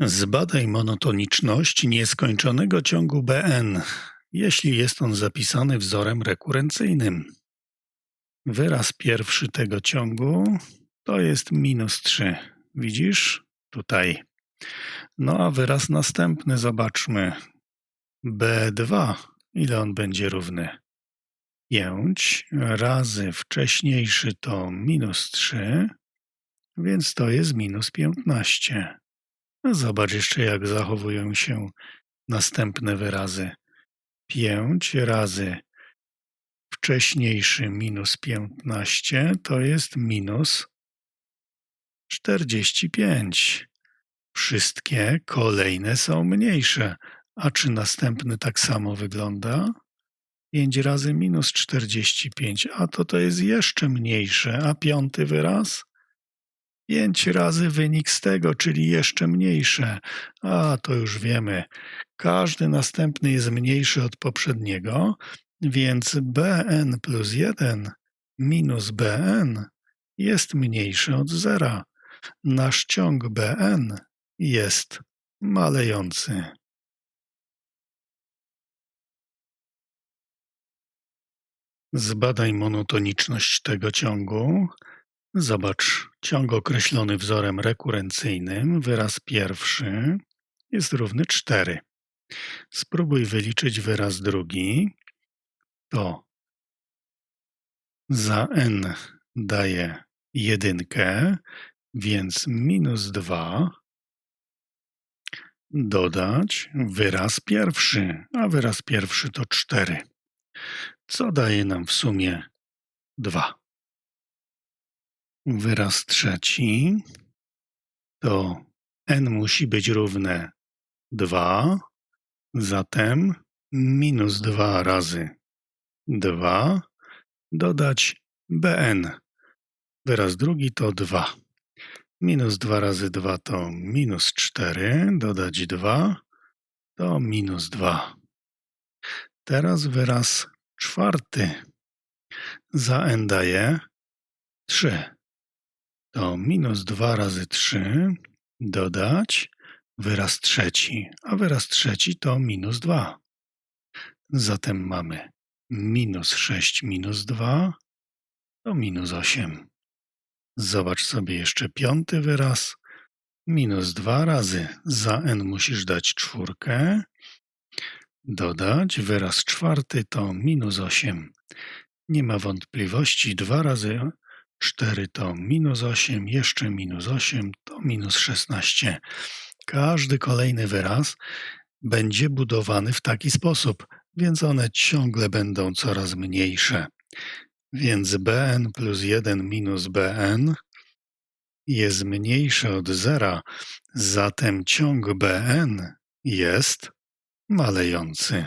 Zbadaj monotoniczność nieskończonego ciągu Bn, jeśli jest on zapisany wzorem rekurencyjnym. Wyraz pierwszy tego ciągu to jest minus 3. Widzisz? Tutaj. No a wyraz następny zobaczmy. B2. Ile on będzie równy? 5 razy wcześniejszy to minus 3, więc to jest minus 15. Zobacz jeszcze, jak zachowują się następne wyrazy. 5 razy wcześniejszy minus 15 to jest minus 45. Wszystkie kolejne są mniejsze. A czy następny tak samo wygląda? 5 razy minus 45, a to to jest jeszcze mniejsze. A piąty wyraz? 5 razy wynik z tego, czyli jeszcze mniejsze. A to już wiemy. Każdy następny jest mniejszy od poprzedniego, więc bn plus 1 minus bn jest mniejszy od zera. Nasz ciąg bn jest malejący. Zbadaj monotoniczność tego ciągu. Zobacz, ciąg określony wzorem rekurencyjnym, wyraz pierwszy jest równy 4. Spróbuj wyliczyć wyraz drugi. To za n daje jedynkę, więc minus 2 dodać wyraz pierwszy, a wyraz pierwszy to 4. Co daje nam w sumie 2? Wyraz trzeci to n musi być równe 2, zatem minus 2 razy 2 dodać bn. Wyraz drugi to 2. Minus 2 razy 2 to minus 4, dodać 2 to minus 2. Teraz wyraz czwarty za n daje 3 to minus 2 razy 3 dodać wyraz trzeci, a wyraz trzeci to minus 2. Zatem mamy minus 6 minus 2 to minus 8. Zobacz sobie jeszcze piąty wyraz. Minus 2 razy za n musisz dać czwórkę. Dodać wyraz czwarty to minus 8. Nie ma wątpliwości, 2 razy 4 to minus 8, jeszcze minus 8 to minus 16. Każdy kolejny wyraz będzie budowany w taki sposób, więc one ciągle będą coraz mniejsze. Więc bn plus 1 minus bn jest mniejsze od zera, zatem ciąg bn jest malejący.